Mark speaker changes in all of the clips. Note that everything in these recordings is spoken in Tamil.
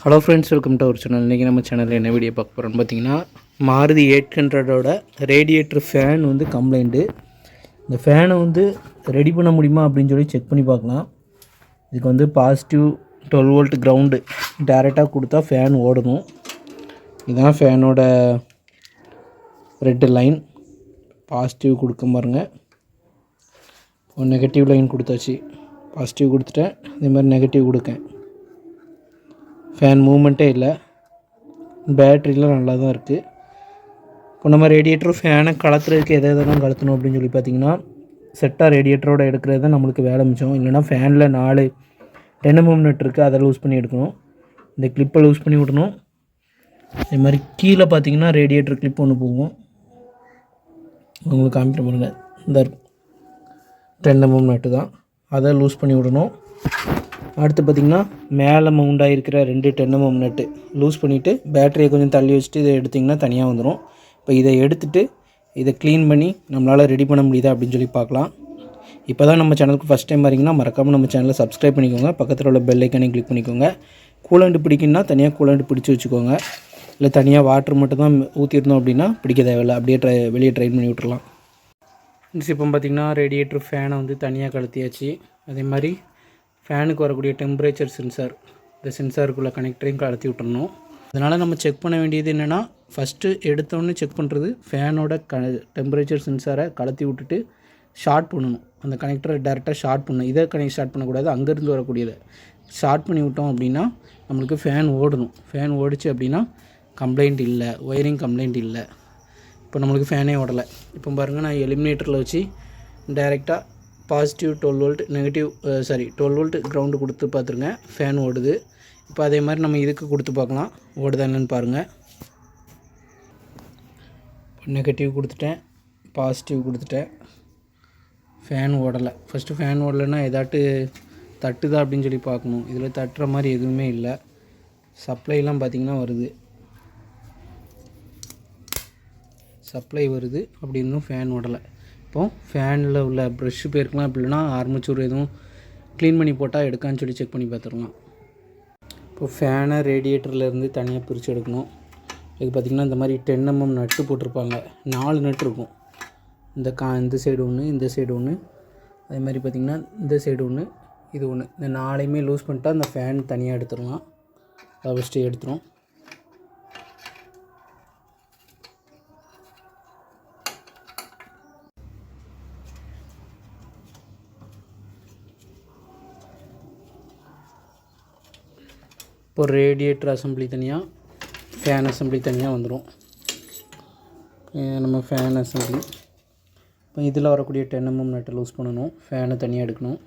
Speaker 1: Hello friends welcome to our channel இன்றைக்கி நம்ம சேனலில் என்ன வீடியோ பார்க்க போகிறோம்னு பார்த்தீங்கன்னா மாருதி எயிட் ஹண்ட்ரடோட ரேடியேட்டர் ஃபேன் வந்து கம்ப்ளைண்ட்டு இந்த ஃபேனை வந்து ரெடி பண்ண முடியுமா அப்படின்னு சொல்லி செக் பண்ணி பார்க்கலாம். இதுக்கு வந்து பாசிட்டிவ் டுவெல் வோல்ட் கிரவுண்டு டேரெக்டாக கொடுத்தா ஃபேன் ஓடணும். இதுதான் ஃபேனோட ரெட்டு லைன் பாசிட்டிவ் கொடுக்க பாருங்க. நெகட்டிவ் லைன் கொடுத்தாச்சு. பாசிட்டிவ் கொடுத்துட்டேன். இதே மாதிரி நெகட்டிவ் கொடுக்கேன். ஃபேன் மூமெண்ட்டே இல்லை. பேட்ரிலாம் நல்லா தான் இருக்குது இப்போ நம்ம ரேடியேட்டர் ஃபேனை கலத்துறதுக்கு எதை எதெல்லாம் கலத்தணும் அப்படின்னு சொல்லி பார்த்தீங்கன்னா செட்டாக ரேடியேட்டரோட எடுக்கிறது தான் நம்மளுக்கு வேலை மிச்சம். இல்லைனா ஃபேனில் நாலு டென் எம்எம் இருக்குது அதை லூஸ் பண்ணி எடுக்கணும். இந்த கிளிப்பை லூஸ் பண்ணி விடணும். அதே மாதிரி கீழே பார்த்தீங்கன்னா ரேடியேட்டர் கிளிப் ஒன்று போகும். உங்களுக்கு காமிக்கிற பாருங்கள் இந்த டென் எம்எம் நட்டு தான். அதை லூஸ் பண்ணி விடணும். அடுத்து பார்த்திங்கன்னா மேலே மவுண்டாக இருக்கிற ரெண்டு டென்னமம் நட்டு லூஸ் பண்ணிவிட்டு பேட்டரியை கொஞ்சம் தள்ளி வச்சுட்டு இதை எடுத்திங்கன்னா தனியாக வந்துடும் இப்போ இதை எடுத்துட்டு இதை க்ளீன் பண்ணி நம்மளால் ரெடி பண்ண முடியுதா அப்படின்னு சொல்லி பார்க்கலாம். இப்போ தான் நம்ம சேனலுக்கு ஃபஸ்ட் டைம் வரீங்கன்னா மறக்காமல் நம்ம சேனலை சப்ஸ்கிரைப் பண்ணிக்கோங்க. பக்கத்தில் உள்ள பெல் ஐக்கனையும் கிளிக் பண்ணிக்கோங்க. கூலண்டு பிடிக்குன்னா தனியாக கூலண்டு பிடிச்சி வச்சுக்கோங்க. இல்லை தனியாக வாட்டர் மட்டும் தான் ஊற்றிருந்தோம் அப்படின்னா பிடிக்க தேவையில்லை. அப்படியே ட்ரை வெளியே ட்ரைன் பண்ணி விட்டுறலாம். இப்போ பார்த்திங்கன்னா ரேடியேட்டர் ஃபேனை வந்து தனியாக கழுத்தியாச்சு அதே மாதிரி ஃபேனுக்கு வரக்கூடிய டெம்பரேச்சர் சென்சார் இந்த சென்சாருக்குள்ளே கனெக்டரையும் கலத்தி விட்டுறணும். அதனால் நம்ம செக் பண்ண வேண்டியது என்னென்னா ஃபஸ்ட்டு எடுத்தோடனே செக் பண்ணுறது ஃபேனோட க டெம்பரேச்சர் சென்சாரை கலத்தி விட்டுட்டு ஷார்ட் பண்ணணும். அந்த கனெக்டரை டேரெக்டாக ஷார்ட் பண்ணணும். இதை கனெக்ட் ஷார்ட் பண்ணக்கூடாது அங்கேருந்து வரக்கூடியதை. ஷார்ட் பண்ணி விட்டோம் அப்படின்னா நம்மளுக்கு ஃபேன் ஓடணும். ஃபேன் ஓடிச்சு அப்படின்னா கம்ப்ளைண்ட் இல்லை ஒயரிங் கம்ப்ளைண்ட் இல்லை. இப்போ நம்மளுக்கு ஃபேனே ஓடலை. இப்போ பாருங்கள் நான் எலிமினேட்டரில் வச்சு டைரெக்டாக positive twelve volt negative sorry twelve volt ground கொடுத்து பார்த்துருங்க. ஃபேன் ஓடுது. இப்போ அதே மாதிரி நம்ம இதுக்கு கொடுத்து பார்க்கலாம். ஓடுதா என்னன்னு பாருங்கள் நெகட்டிவ் கொடுத்துட்டேன். பாசிட்டிவ் கொடுத்துட்டேன். ஃபேன் ஓடலை. ஃபஸ்ட்டு ஃபேன் ஓடலைன்னா ஏதாட்டு தட்டுதா அப்படின்னு சொல்லி பார்க்கணும். இதில் தட்டுற மாதிரி எதுவுமே இல்லை. சப்ளைலாம் பார்த்திங்கன்னா வருது. சப்ளை வருது. அப்படி இருந்தும் ஃபேன் ஓடலை. இப்போ ஃபேனில் உள்ள ப்ரெஷ்ஷு போயிருக்கலாம் அப்படி இல்லைனா ஆர்மச்சூர் எதுவும் க்ளீன் பண்ணி போட்டால் எடுக்கான்னு சொல்லி செக் பண்ணி பார்த்துருக்கலாம் இப்போ ஃபேனை ரேடியேட்டர்லேருந்து தனியாக பிரித்து எடுக்கணும். இது பார்த்திங்கன்னா இந்த மாதிரி டென் எம்எம் நட்டு போட்டிருப்பாங்க. நாலு நட்டு இருக்கும். இந்த கா இந்த சைடு ஒன்று இந்த சைடு ஒன்று அதே மாதிரி பார்த்திங்கன்னா இந்த சைடு ஒன்று இது ஒன்று இந்த நாளையுமே லூஸ் பண்ணிட்டா அந்த ஃபேன் தனியாக எடுத்துடலாம். அதை ஃபஸ்ட்டு எடுத்துரும். இப்போ ரேடியேட்டர் அசம்பிளி தனியாக ஃபேன் அசம்பிளி தனியாக வந்துடும் நம்ம ஃபேன் அசம்பிளி இப்போ இதில் வரக்கூடிய டென் எம்எம் நட்டை லூஸ் பண்ணணும். ஃபேனை தனியாக எடுக்கணும்.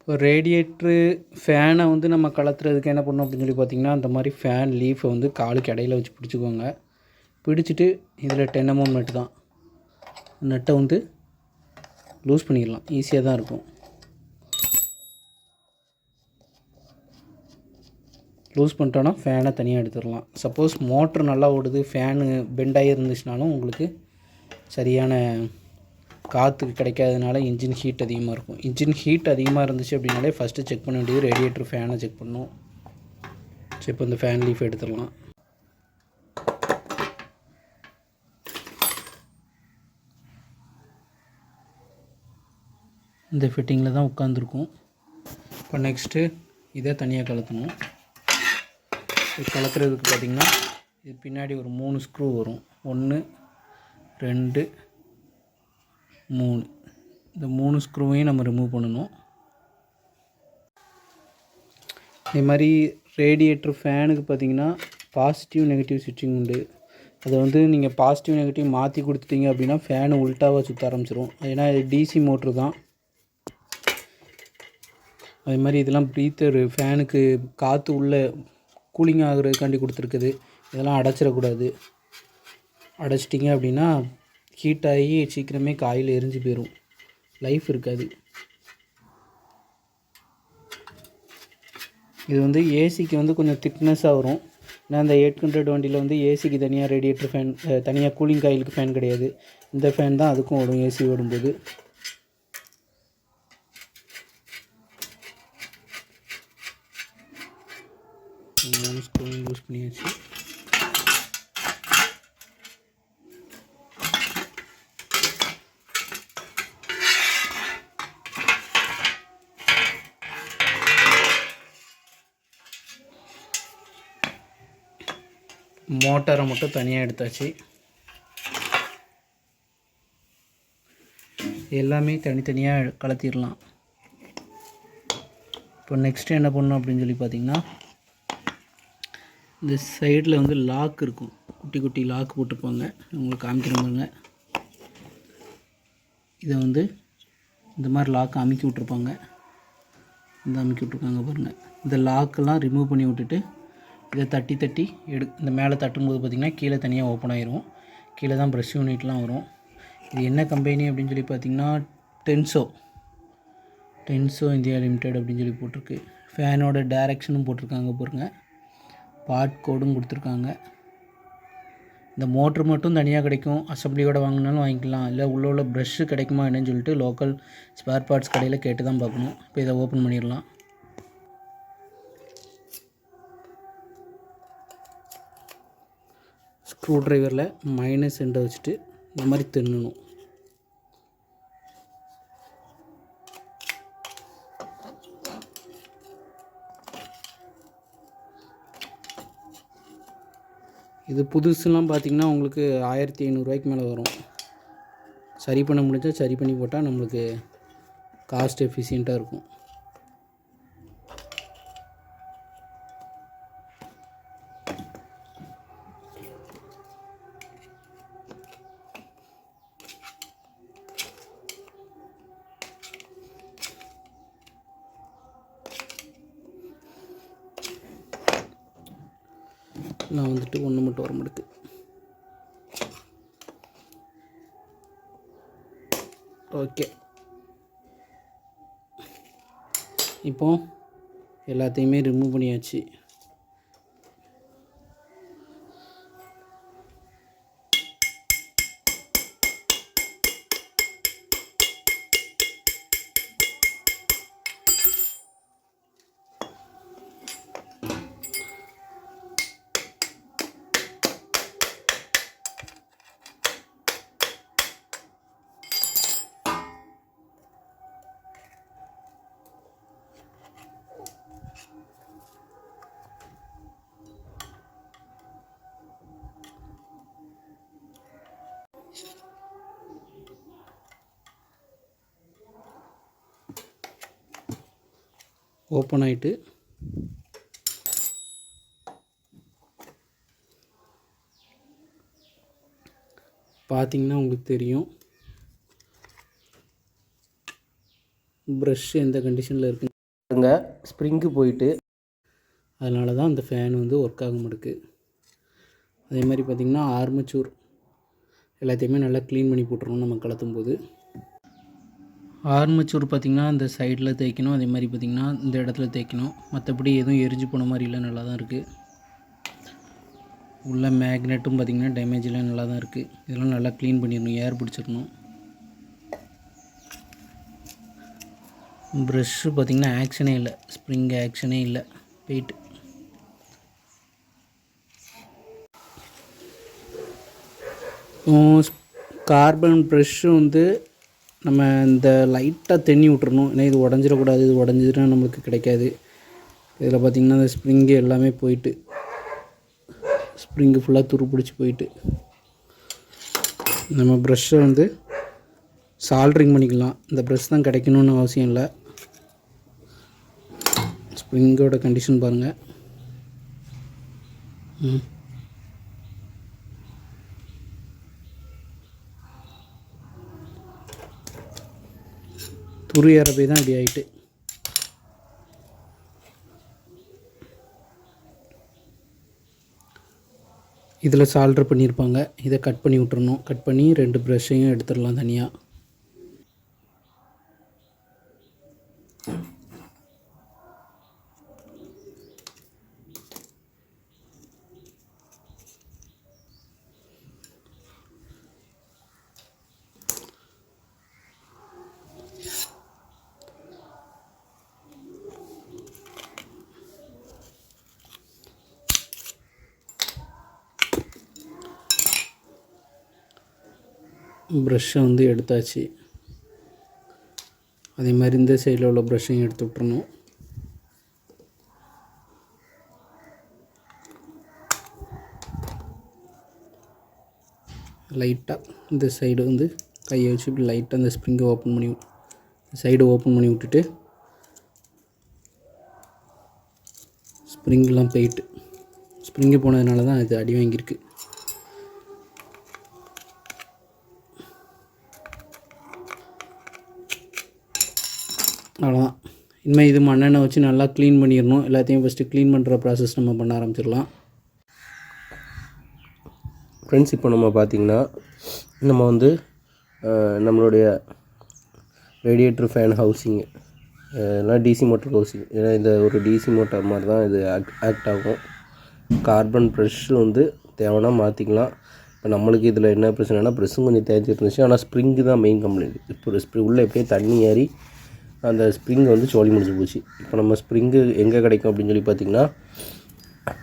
Speaker 1: இப்போ ரேடியேட்ரு ஃபேனை வந்து நம்ம கலத்துறதுக்கு என்ன பண்ணணும் அப்படின்னு சொல்லி பார்த்தீங்கன்னா அந்த மாதிரி ஃபேன் லீஃபை வந்து காலுக்கு இடையில வச்சு பிடிச்சிக்கோங்க. பிடிச்சிட்டு இதில் டென் எம்எம் நட்டு தான். நட்டை வந்து லூஸ் பண்ணிடலாம். ஈஸியாக தான் இருக்கும். லூஸ் பண்ணிட்டோன்னா ஃபேனை தனியாக எடுத்துடலாம். சப்போஸ் மோட்ரு நல்லா ஓடுது ஃபேனு பெண்டாகி இருந்துச்சுனாலும் உங்களுக்கு சரியான காற்று கிடைக்காதனால இன்ஜின் ஹீட் அதிகமாக இருக்கும். இன்ஜின் ஹீட் அதிகமாக இருந்துச்சு அப்படின்னாலே ஃபஸ்ட்டு செக் பண்ண வேண்டியது ரேடியேட்டர் ஃபேனை செக் பண்ணும் சரி இப்போ இந்த ஃபேன் லீஃப் எடுத்துடலாம். இந்த ஃபிட்டிங்கில் தான் உட்காந்துருக்கும் இப்போ நெக்ஸ்ட்டு இதை தனியாக கலத்தணும் இது கலக்கிறதுக்கு பார்த்திங்கன்னா இது பின்னாடி ஒரு மூணு ஸ்க்ரூ வரும். ஒன்று ரெண்டு மூணு. இந்த மூணு ஸ்க்ரூவையும் நம்ம ரிமூவ் பண்ணணும். இதே மாதிரி ரேடியேட்டர் ஃபேனுக்கு பார்த்தீங்கன்னா பாசிட்டிவ் நெகட்டிவ் சுவிட்சிங் உண்டு. அதை வந்து நீங்கள் பாசிட்டிவ் நெகட்டிவ் மாற்றி கொடுத்துட்டீங்க அப்படின்னா ஃபேனு உல்ட்டாவாக சுற்ற ஆரம்பிச்சிடும் ஏன்னா இது டிசி மோட்ரு தான். அதே மாதிரி இதெல்லாம் ப்ரீத்தர் ஃபேனுக்கு காற்று உள்ளே கூலிங் ஆகுறதுக்காண்டி கொடுத்துருக்குது. இதெல்லாம் அடைச்சிடக்கூடாது. அடைச்சிட்டிங்க அப்படின்னா ஹீட் ஆகி சீக்கிரமே காயில் எரிஞ்சு போயிடும் லைஃப் இருக்காது. இது வந்து ஏசிக்கு வந்து கொஞ்சம் திக்னஸ்ஸாக வரும். ஏன்னா அந்த எயிட் ஹண்ட்ரட் வண்டியில் வந்து ஏசிக்கு தனியாக ரேடியேட்டர் ஃபேன் தனியாக கூலிங் காயிலுக்கு ஃபேன் கிடையாது. இந்த ஃபேன் தான் அதுக்கும் ஓடும் ஏசி ஓடும்போது மூணு ஸ்க்ரூவும் யூஸ் பண்ணியாச்சு மோட்டாரை மட்டும் தனியாக எடுத்தாச்சு. எல்லாமே தனித்தனியாக கலத்திடலாம் இப்போ நெக்ஸ்ட்டு என்ன பண்ணணும் அப்படின்னு சொல்லி பார்த்தீங்கன்னா இந்த சைடில் வந்து லாக் இருக்கும். குட்டி குட்டி லாக் போட்டிருப்பாங்க உங்களுக்கு காமிக்கிற இதை வந்து இந்த மாதிரி லாக் அமுக்கி விட்ருப்பாங்க இந்த அமுக்கி விட்ருக்காங்க பாருங்கள் இந்த லாக்கெல்லாம் ரிமூவ் பண்ணி விட்டுட்டு இதை தட்டி தட்டி எடு இந்த மேலே தட்டும்போது பார்த்திங்கன்னா கீழே தனியாக ஓப்பன் ஆயிரும். கீழே தான் ப்ரெஷ் யூனிட்லாம் வரும். இது என்ன கம்பெனி அப்படின்னு சொல்லி பார்த்தீங்கன்னா டென்சோ டென்சோ இந்தியா லிமிடெட் அப்படின்னு சொல்லி போட்டிருக்கு. ஃபேனோட டைரக்ஷனும் போட்டிருக்காங்க பாருங்க. பார்ட் கோடும் கொடுத்துருக்காங்க. இந்த மோட்ரு மட்டும் தனியாக கிடைக்கும். அசம்பிளியோட வாங்கினாலும் வாங்கிக்கலாம். இல்லை உள்ள உள்ள ப்ரெஷ்ஷு கிடைக்குமா என்னன்னு சொல்லிட்டு லோக்கல் ஸ்பேர் பார்ட்ஸ் கடையில் கேட்டு தான் பார்க்கணும். இப்போ இதை ஓப்பன் பண்ணிடலாம். ஸ்க்ரூ ட்ரைவரில் மைனஸ் எண்டை வச்சுட்டு இந்த மாதிரி தின்னணும். இது புதுசுலாம் பார்த்திங்கன்னா உங்களுக்கு ஆயிரத்தி ஐநூறுரூவாய்க்கு மேலே வரும். சரி பண்ண முடிஞ்சால் சரி பண்ணி போட்டால் நம்மளுக்கு காஸ்ட் எஃபிஷியண்ட்டாக இருக்கும் நான் வந்துட்டு ஒன்று மட்டும் வர மாட்டேது ஓகே இப்போ எல்லாத்தையுமே ரிமூவ் பண்ணியாச்சு. ஓப்பன் ஆகிட்டு பார்த்தீங்கன்னா உங்களுக்கு தெரியும். ப்ரஷ் எந்த கண்டிஷனில் இருக்குங்க ஸ்ப்ரிங்கு போயிட்டு அதனால தான் அந்த ஃபேன் வந்து ஒர்க் ஆக மாட்டுக்கு அதே மாதிரி பார்த்திங்கன்னா ஆர்மச்சூர் எல்லாத்தையுமே நல்லா க்ளீன் பண்ணி போட்டுருணும் நம்ம கலத்தும் போது ஆர்மச்சூர் பார்த்திங்கன்னா இந்த சைடில் தேய்க்கணும். அதே மாதிரி பார்த்திங்கன்னா இந்த இடத்துல தேய்க்கணும். மற்றபடி எதுவும் எரிஞ்சு போன மாதிரி இல்லை நல்லா தான் இருக்குது உள்ள மேக்னெட்டும் பார்த்திங்கன்னா டேமேஜ்லாம் நல்லா தான் இருக்குது இதெல்லாம் நல்லா க்ளீன் பண்ணிடணும். ஏர் பிடிச்சிடணும். ப்ரெஷ்ஷு பார்த்திங்கன்னா ஆக்ஷனே இல்லை. ஸ்ப்ரிங் ஆக்ஷனே இல்லை. போயிட்டு கார்பன் ப்ரெஷ்ஷு வந்து நம்ம இந்த லைட்டாக தண்ணி விட்டுறணும். ஏன்னா இது உடஞ்சிடக்கூடாது இது உடஞ்சிதுன்னா நம்மளுக்கு கிடைக்காது. இதில் பார்த்திங்கன்னா இந்த ஸ்ப்ரிங்கு எல்லாமே போயிட்டு ஸ்ப்ரிங்கு ஃபுல்லாக துரு பிடிச்சி போயிட்டு நம்ம ப்ரெஷ்ஷை வந்து சால்ட்ரிங் பண்ணிக்கலாம். இந்த ப்ரெஷ் தான் கிடைக்கணும்னு அவசியம் இல்லை. ஸ்ப்ரிங்கோட கண்டிஷன் பாருங்கள் ம். துரு ஏற போய் தான் இப்படி ஆயிட்டு. இதில் சால்ட்ரு பண்ணியிருப்பாங்க. இதை கட் பண்ணி விட்டுறணும். கட் பண்ணி ரெண்டு ப்ரஷ்ஷையும் எடுத்துடலாம் தனியாக ப்ரஷ்ஷை வந்து எடுத்தாச்சு. அதே மாதிரி இந்த சைடில் உள்ள ப்ரஷ்ஷையும் எடுத்து விட்றணும் லைட்டாக இந்த சைடு வந்து கையை வச்சு இப்படி லைட்டாக இந்த ஸ்ப்ரிங்கை ஓப்பன் பண்ணி சைடு ஓப்பன் பண்ணி விட்டுட்டு ஸ்ப்ரிங்கெலாம் போயிட்டு ஸ்ப்ரிங்கு போனதுனால தான் இது அடி வாங்கியிருக்கு. அவ்வளோதான் இனிமேல் இது மண்ணெண்ணெய் வச்சு நல்லா க்ளீன் பண்ணிடணும். எல்லாத்தையும் ஃபஸ்ட்டு க்ளீன் பண்ணுற ப்ராசஸ் நம்ம பண்ண ஆரம்பிச்சிடலாம்.
Speaker 2: ஃப்ரெண்ட்ஸ் இப்போ நம்ம பார்த்திங்கன்னா நம்ம வந்து நம்மளுடைய ரேடியேட்டர் ஃபேன் ஹவுசிங் எல்லாம் டிசி மோட்டர் ஹவுசிங் ஏன்னா இந்த ஒரு டிசி மோட்டார் மாதிரி தான் இது ஆக்ட் ஆக்ட் ஆகும். கார்பன் ப்ரெஷ் வந்து தேவைன்னா மாற்றிக்கலாம் இப்போ நம்மளுக்கு இதில் என்ன பிரச்சனைனா ப்ரெஷ்ஷும் கொஞ்சம் தேய்ச்சிட்டு இருந்துச்சு. ஆனால் ஸ்ப்ரிங்கு தான் மெயின் கம்ப்ளைண்ட் இப்போ ஸ்ப்ரிங் உள்ளே எப்படியே தண்ணி ஏறி அந்த ஸ்ப்ரிங் வந்து சோழி முடிஞ்சு போச்சு. இப்போ நம்ம ஸ்ப்ரிங்கு எங்கே கிடைக்கும் அப்படின்னு சொல்லி பார்த்திங்கன்னா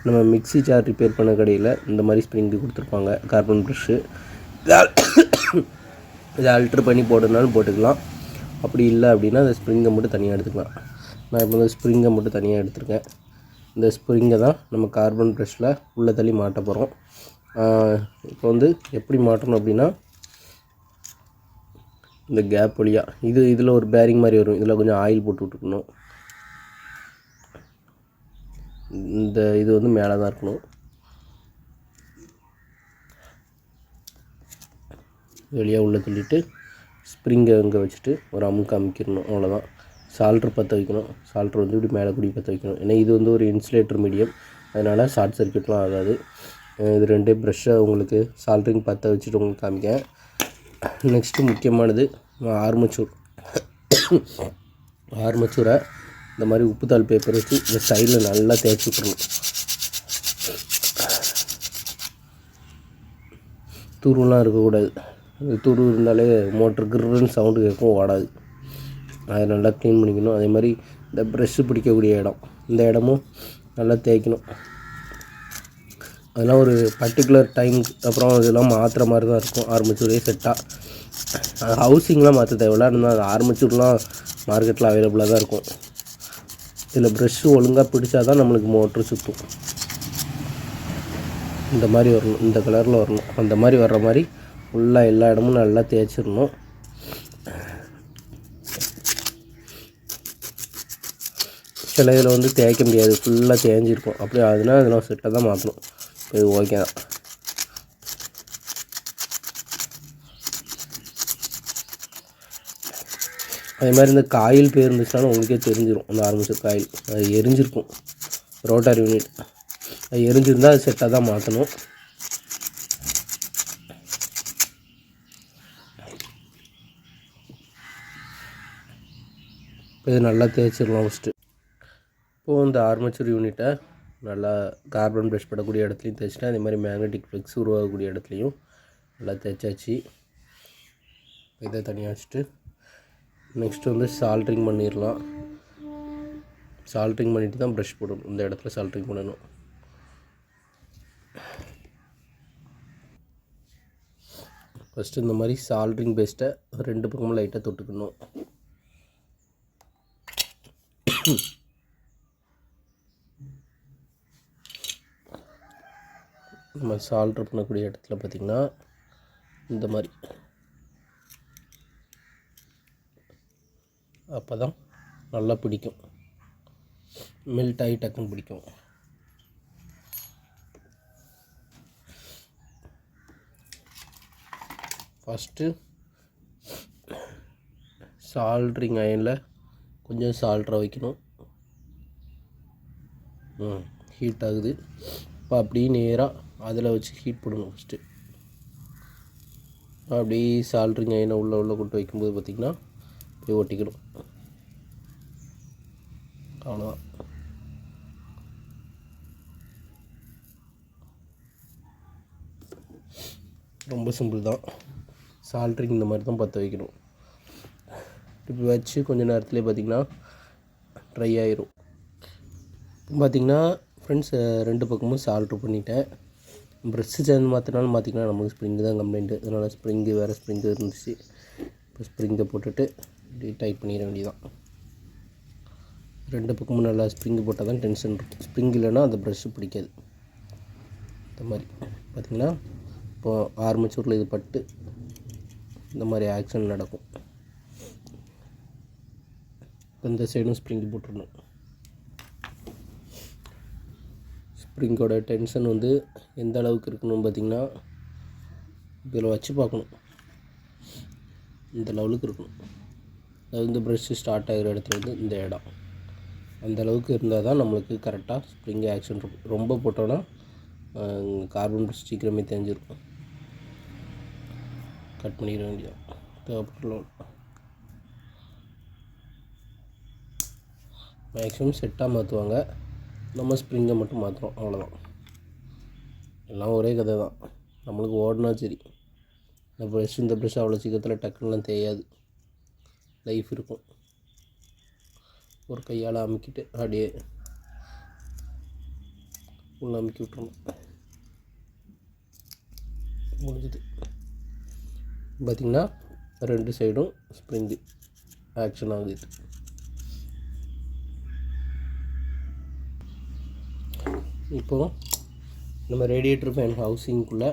Speaker 2: நம்ம மிக்ஸி ஜார் ரிப்பேர் பண்ண கடையில் இந்த மாதிரி ஸ்ப்ரிங்கு கொடுத்துருப்பாங்க. கார்பன் ப்ரஷ்ஷு இதை அல்ட்ரு பண்ணி போடுறதுனாலும் போட்டுக்கலாம். அப்படி இல்லை அப்படின்னா அந்த ஸ்ப்ரிங்கை மட்டும் தனியாக எடுத்துக்கலாம். நான் இப்போ வந்து ஸ்ப்ரிங்கை மட்டும் தனியாக எடுத்திருக்கேன். இந்த ஸ்ப்ரிங்கை தான் நம்ம கார்பன் ப்ரஷ்ஷில் உள்ளே தள்ளி மாட்ட போகிறோம் இப்போ வந்து எப்படி மாட்டணும் அப்படின்னா இந்த கேப் வழியாக இது இதில் ஒரு பேரிங் மாதிரி வரும். இதில் கொஞ்சம் ஆயில் போட்டு விட்டுக்கணும். இந்த இது வந்து மேலே தான் இருக்கணும். வெளியாக உள்ளே தள்ளிட்டு ஸ்ப்ரிங்கை இங்கே வச்சுட்டு ஒரு அமுக்கு அமுக்கிடணும் அவ்வளோதான் சால்ட்ரு பற்ற வைக்கணும். சால்ட்ரு வந்து இப்படி மேலே கூடி பற்ற வைக்கணும். ஏன்னா இது வந்து ஒரு இன்சுலேட்டர் மீடியம் அதனால் ஷார்ட் சர்க்யூட்லாம் ஆகாது. இது ரெண்டே ப்ரெஷ்ஷாக உங்களுக்கு சால்ட்ரிங் பற்ற வச்சுட்டு உங்களுக்கு காமிக்கேன் நெக்ஸ்ட்டு முக்கியமானது ஆர்மச்சூர் ஆர்மச்சூரை இந்த மாதிரி உப்புத்தாள் பேப்பர் வச்சு இந்த சைடில் நல்லா தேய்ச்சி விட்றணும் துருவெலாம் இருக்கக்கூடாது. துரு இருந்தாலே மோட்ரு கிருன்னு சவுண்டு கேட்கும் ஓடாது அதை நல்லா க்ளீன் பண்ணிக்கணும். அதே மாதிரி இந்த ப்ரெஷ்ஷு பிடிக்கக்கூடிய இடம். இந்த இடமும் நல்லா தேய்க்கணும். அதெல்லாம் ஒரு பர்டிகுலர் டைம் அப்புறம் இதெல்லாம் மாற்றுற மாதிரி தான் இருக்கும் ஆர்மச்சூரே செட்டாக ஹவுசிங்லாம் மாற்ற தேவையில்ல இருந்தால் அது ஆர்மச்சூர்லாம் மார்க்கெட்டில் அவைலபிளாக தான் இருக்கும். இதில் ப்ரெஷ்ஷு ஒழுங்காக பிடிச்சா தான் நம்மளுக்கு மோட்ரு சுற்றும் இந்த மாதிரி வரணும். இந்த கலரில் வரணும். அந்த மாதிரி வர்ற மாதிரி ஃபுல்லாக எல்லா இடமும் நல்லா தேய்ச்சிடணும். சில இதில் வந்து தேய்க்க முடியாது. ஃபுல்லாக தேய்ஞ்சிருக்கும் அப்படியே அதுனா அதெல்லாம் செட்டை தான் மாற்றணும் இது ஓகே தான் அதே மாதிரி இந்த காயில் பேர் உங்களுக்கே தெரிஞ்சிடும் அந்த ஆரம்பிச்ச காயில். அது எரிஞ்சிருக்கும். Rotor unit. அது எரிஞ்சிருந்தால் அது செட்டாக தான் மாற்றணும் இப்போ இது நல்லா தேய்ச்சிடலாம் ஃபஸ்ட்டு இப்போது இந்த ஆர்மேச்சர் யூனிட்டை நல்லா கார்பன் ப்ரஷ் படக்கூடிய இடத்துலையும் தேய்ச்சிட்டேன். அதே மாதிரி மேக்னெட்டிக் ஃப்ளெக்ஸ் உருவாகக்கூடிய இடத்துலையும் நல்லா தேய்ச்சாச்சு. இதை தனியாக வச்சுட்டு நெக்ஸ்ட்டு வந்து சால்ட்ரிங் பண்ணிடலாம். சால்ட்ரிங் பண்ணிவிட்டு தான் ப்ரஷ் போடணும். இந்த இடத்துல சால்ட்ரிங் பண்ணணும். ஃபஸ்ட்டு இந்த மாதிரி சால்ட்ரிங் பேஸ்ட்டை ரெண்டு பக்கமும் லைட்டாக தொட்டுக்கணும். நம்ம சால்ட்ரு பண்ணக்கூடிய இடத்துல பார்த்திங்கன்னா இந்த மாதிரி. அப்போ தான் நல்லா பிடிக்கும். மெல்ட் ஆகி டக்குன்னு பிடிக்கும். ஃபஸ்ட்டு சால்ட்ரிங் அயனில் கொஞ்சம் சால்ட்ரை வைக்கணும். ஹீட் ஆகுது. இப்போ அப்படியே நேராக அதில் வச்சு ஹீட் பண்ணணும் ஃபஸ்ட்டு அப்படியே சால்ட்ரிங் அயனை உள்ளே உள்ளே கொண்டு வைக்கும்போது பார்த்திங்கன்னா அப்படியே ஒட்டிக்கணும் அவ்வளோதான் ரொம்ப சிம்பிள் தான். சால்ட்ரிங் இந்த மாதிரி தான் பற்ற வைக்கணும். இப்போ வச்சு கொஞ்ச நேரத்துலேயே பார்த்திங்கன்னா ட்ரை ஆயிரும். பார்த்திங்கன்னா ஃப்ரெண்ட்ஸ் ரெண்டு பக்கமும் சால்ட்ரு பண்ணிட்டேன். ப்ரெஷ்ஷு சேர்ந்து மாற்றினாலும் மாற்றிக்கலாம் நமக்கு ஸ்ப்ரிங்கு தான் கம்ப்ளைண்ட்டு அதனால் ஸ்ப்ரிங்கு வேறு ஸ்ப்ரிங்கு இருந்துச்சு. இப்போ ஸ்ப்ரிங்கை போட்டுட்டு இப்படி டைட் பண்ணிட வேண்டியதான் ரெண்டு பக்கமும் நல்லா ஸ்ப்ரிங்கு போட்டால் தான் டென்ஷன் இருக்கும். ஸ்ப்ரிங் இல்லைன்னா அந்த ப்ரெஷ்ஷு பிடிக்காது. இந்த மாதிரி. பார்த்திங்கன்னா இப்போது ஆர்மச்சூரில் இது பட்டு இந்த மாதிரி ஆக்ஷன் நடக்கும். இந்த சைடும் ஸ்ப்ரிங் போட்டுடணும். ஸ்ப்ரிங்கோட டென்ஷன் வந்து எந்த அளவுக்கு இருக்கணும்னு பார்த்திங்கன்னா இதில் வச்சு பார்க்கணும். இந்த லெவலுக்கு இருக்கணும். அதாவது இந்த ப்ரெஷ்ஷு ஸ்டார்ட் ஆகிற இடத்துல வந்து இந்த இடம். அந்த அளவுக்கு இருந்தால் தான் நம்மளுக்கு கரெக்டாக ஸ்ப்ரிங் ஆக்ஷன் இருக்கும் ரொம்ப போட்டோன்னா கார்பன் ப்ரெஷ் சீக்கிரமே தெரிஞ்சிருக்கும் கட் பண்ணிட வேண்டியது தேவைப்பட்ட மேக்ஸிமம் செட்டாக மாற்றுவாங்க. நம்ம ஸ்ப்ரிங்கை மட்டும் மாற்றுறோம் அவ்வளோதான் எல்லாம் ஒரே கதை தான் நம்மளுக்கு ஓடினா சரி. இந்த ப்ரெஷ் இந்த ப்ரெஷ் அவ்வளோ சீக்கிரத்தில் டக்குன்னுலாம் தேயாது. லைஃப் இருக்கும். ஒரு கையால் அமுக்கிட்டு அப்படியே உள்ளே அமுக்கி விட்றணும் முடிஞ்சுது. பார்த்திங்கன்னா ரெண்டு சைடும் ஸ்ப்ரிங்கு ஆக்ஷன் ஆகுது. இப்போது நம்ம ரேடியேட்டர் ஃபேன் ஹவுசிங்குள்ளே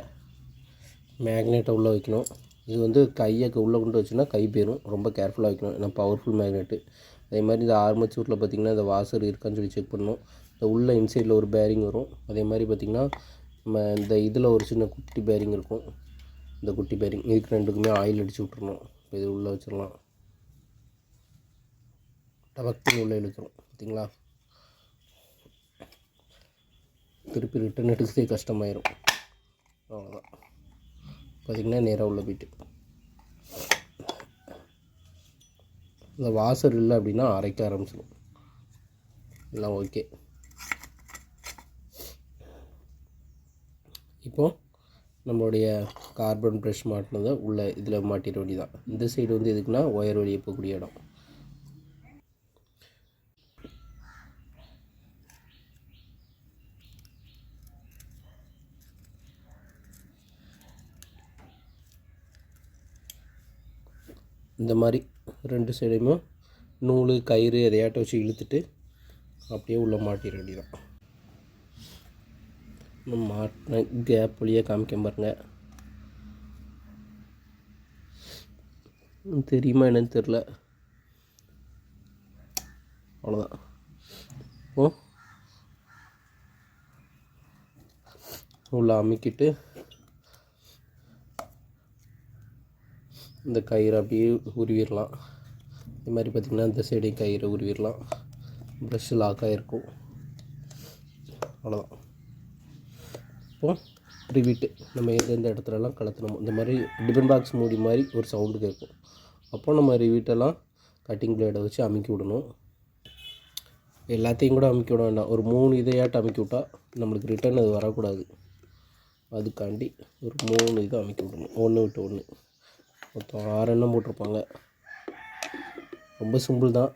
Speaker 2: மேக்னெட்டை உள்ளே வைக்கணும். இது வந்து கையை உள்ளே கொண்டு வச்சுன்னா கை போயிடும் ரொம்ப கேர்ஃபுல்லாக வைக்கணும். ஏன்னா பவர்ஃபுல் மேக்னெட்டு அதே மாதிரி இந்த ஆர்மச்சூரில் பார்த்திங்கன்னா இந்த வாசர் இருக்கான்னு சொல்லி செக் பண்ணணும். இந்த உள்ள இன்சைடில் ஒரு பேரிங் வரும். அதே மாதிரி பார்த்திங்கன்னா நம்ம இந்த இதில் ஒரு சின்ன குட்டி பேரிங் இருக்கும். இந்த குட்டி பேரிங் இதுக்கு ரெண்டுக்குமே ஆயில் அடித்து விட்றணும் இப்போ இது உள்ளே வச்சிடலாம். டபக்குன்னு உள்ளே இழுத்துரும். பார்த்தீங்களா திருப்பி ரிட்டர்ன் எடுக்கிறதே கஷ்டமாயிரும். அவ்வளோதான் பார்த்திங்கன்னா நேராக உள்ளே போயிட்டு. இந்த வாசர் இல்லை அப்படின்னா அரைக்க ஆரம்பிச்சிடும் எல்லாம் ஓகே இப்போது நம்மளுடைய கார்பன் ப்ரஷ் மாட்டினதை உள்ளே இதில் மாட்டிட வேண்டியதான் இந்த சைடு வந்து எதுக்குன்னா ஒயர் வெளியே போகக்கூடிய இடம். இந்த மாதிரி ரெண்டு சைடையுமே நூல் கயிறு எதையாட்ட வச்சு இழுத்துட்டு அப்படியே உள்ளே மாட்டிட வேண்டியதான் இன்னும் மாட்டின கேப் வழியாக காமிக்க பாருங்க. தெரியுமா என்னன்னு தெரில அவ்வளோதான் ஓ. உள்ள அமுக்கிட்டு இந்த கயிறு அப்படியே உருவிடலாம். இது மாதிரி பார்த்திங்கன்னா இந்த சைடையும் கயிறை உருவிடலாம். ப்ரெஷ்ஷு லாக் ஆகிருக்கும் அவ்வளோதான் இப்போ ரிவிட்டு நம்ம எந்தெந்த இடத்துலலாம் கலத்தணுமோ இந்த மாதிரி டிஃபன் பாக்ஸ் மூடி மாதிரி ஒரு சவுண்டு கேட்கும். அப்போ நம்ம ரிவிட்டெல்லாம் கட்டிங் பிளேடை வச்சு அமுக்கி விடணும். எல்லாத்தையும் கூட அமுக்கி விட வேண்டாம். ஒரு மூணு இதையாட்டு அமுக்கி விட்டால் நம்மளுக்கு ரிட்டர்ன் அது வரக்கூடாது. அதுக்காண்டி ஒரு மூணு இதை அமுக்கி விடணும். ஒன்று விட்டு ஒன்று மொத்தம் ஆறு எண்ணம் போட்டிருப்பாங்க. ரொம்ப சிம்பிள் தான்.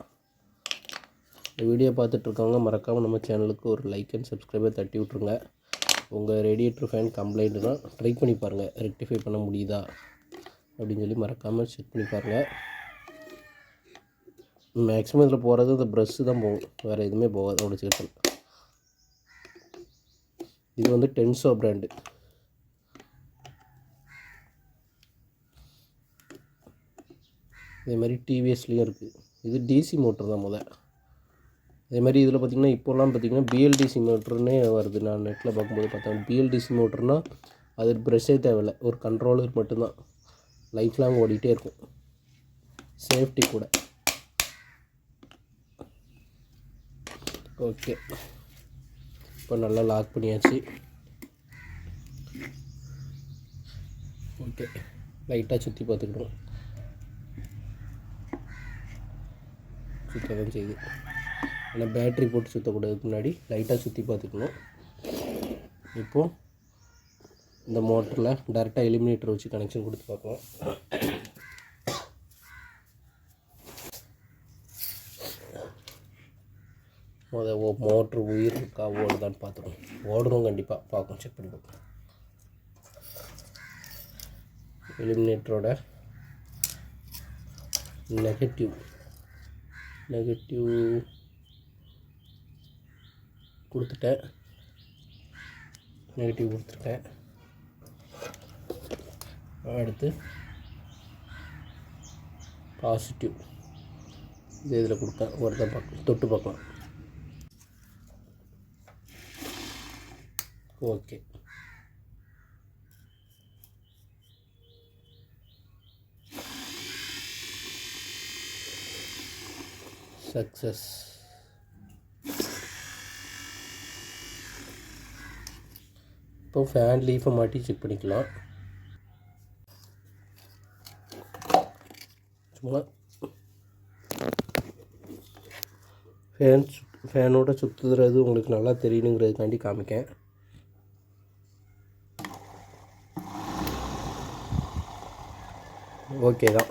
Speaker 2: இந்த வீடியோ பார்த்துட்ருக்கவங்க மறக்காமல் நம்ம சேனலுக்கு ஒரு லைக் அண்ட் சப்ஸ்கிரைபை தட்டி விட்ருங்க உங்கள் ரேடியேட்டர் ஃபேன் கம்ப்ளைண்ட்னா ட்ரை பண்ணி பாருங்கள் ரெக்டிஃபை பண்ண முடியுதா? அப்படின்னு சொல்லி மறக்காமல் செக் பண்ணி பாருங்கள் மேக்ஸிமம் இதில் போகிறது இந்த ப்ரஷ்ஷு தான் போகும். வேறு எதுவுமே போகாது. அவ்வளோ சீக்கிரத்தில் இது வந்து டென்சோ பிராண்டு இதே மாதிரி டிவிஎஸ்லேயும் இருக்குது இது டிசி மோட்டர் தான் முத. அதே மாதிரி இதில் பார்த்திங்கன்னா இப்போல்லாம் பார்த்திங்கன்னா பிஎல்டிசி மோட்டர்னே வருது. நான் நெட்டில் பார்க்கும்போது பார்த்தேன். பிஎல்டிசி மோட்டர்னால் அது ப்ரெஷ்ஷே தேவையில்லை. ஒரு கண்ட்ரோலர் மட்டும்தான். லைஃப் லாங் ஓடிட்டே இருக்கும். சேஃப்டி கூட. ஓகே இப்போ நல்லா லாக் பண்ணியாச்சு. ஓகே லைட்டாக சுற்றி பார்த்துக்கிடுவோம். சுற்ற தான் செய்யுது. ஆனால் பேட்ரி போட்டு சுற்றக்கூடாதுக்கு முன்னாடி லைட்டாக சுற்றி பார்த்துக்கணும். இப்போது இந்த மோட்டரில் டேரெக்டாக எலிமினேட்டர் வச்சு கனெக்ஷன் கொடுத்து பார்க்கலாம். முத ஓ மோட்ரு உயிர் இருக்கா ஓடுதான்னு பார்த்துக்கணும். ஓடணும் கண்டிப்பாக பார்க்கணும் செக் பண்ணி பார்க்கணும். எலிமினேட்டரோட நெகட்டிவ் நெகட்டிவ் கொடுத்துட்டேன். நெகட்டிவ் கொடுத்துருக்கேன் அடுத்து பாசிட்டிவ் இது இதில் கொடுத்தேன் ஒருத்தன் பார்க்கலாம் தொட்டு பார்க்கலாம். ஓகே சக்ஸஸ் இப்போ ஃபேன் லீஃபை மாட்டி செக் பண்ணிக்கலாம். சும்மா. ஃபேன் ஃபேனோட சுற்றுறது உங்களுக்கு நல்லா தெரியணுங்கிறதுக்காண்டி காமிக்கேன். ஓகே தான்.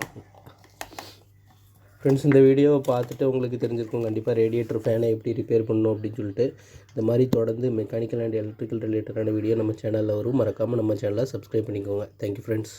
Speaker 2: ஃப்ரெண்ட்ஸ் இந்த வீடியோவை பார்த்துட்டு உங்களுக்கு தெரிஞ்சிருக்கும். கண்டிப்பாக ரேடியேட்டர் ஃபேனை எப்படி ரிப்பேர் பண்ணணும் அப்படின்னு சொல்லிட்டு இந்த மாதிரி தொடர்ந்து மெக்கானிக்கல் அண்ட் எலக்ட்ரிக்கல் ரிலேட்டடான வீடியோ நம்ம சேனலில் வரும். மறக்காமல் நம்ம சேனலை சப்ஸ்கிரைப் பண்ணிக்கோங்க. Thank you friends